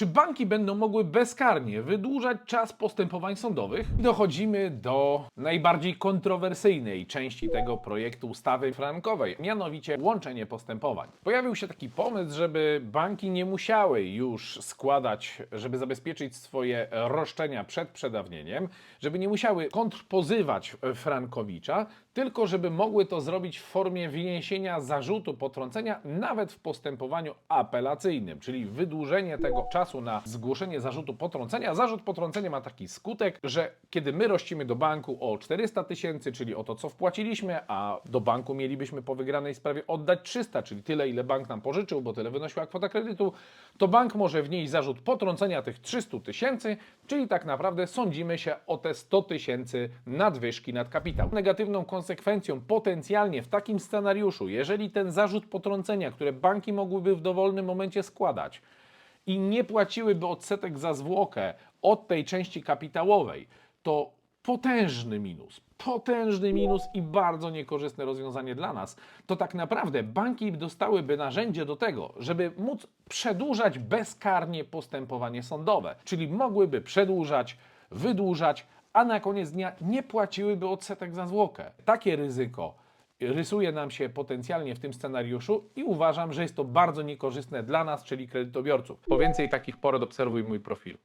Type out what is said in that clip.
Czy banki będą mogły bezkarnie wydłużać czas postępowań sądowych? Dochodzimy do najbardziej kontrowersyjnej części tego projektu ustawy frankowej, mianowicie łączenie postępowań. Pojawił się taki pomysł, żeby banki nie musiały już składać, żeby zabezpieczyć swoje roszczenia przed przedawnieniem, żeby nie musiały kontrpozywać Frankowicza, tylko żeby mogły to zrobić w formie wyniesienia zarzutu potrącenia nawet w postępowaniu apelacyjnym, czyli wydłużenie tego czasu na zgłoszenie zarzutu potrącenia. Zarzut potrącenia ma taki skutek, że kiedy my rościmy do banku o 400 tysięcy, czyli o to, co wpłaciliśmy, a do banku mielibyśmy po wygranej sprawie oddać 300, czyli tyle, ile bank nam pożyczył, bo tyle wynosiła kwota kredytu, to bank może wnieść zarzut potrącenia tych 300 tysięcy, czyli tak naprawdę sądzimy się o te 100 tysięcy nadwyżki nad kapitał. Negatywną potencjalnie w takim scenariuszu, jeżeli ten zarzut potrącenia, które banki mogłyby w dowolnym momencie składać, i nie płaciłyby odsetek za zwłokę od tej części kapitałowej, to potężny minus, potężny minus i bardzo niekorzystne rozwiązanie dla nas, to tak naprawdę banki dostałyby narzędzie do tego, żeby móc przedłużać bezkarnie postępowanie sądowe, czyli mogłyby przedłużać, wydłużać, a na koniec dnia nie płaciłyby odsetek za zwłokę. Takie ryzyko rysuje nam się potencjalnie w tym scenariuszu i uważam, że jest to bardzo niekorzystne dla nas, czyli kredytobiorców. Po więcej takich porad obserwuj mój profil.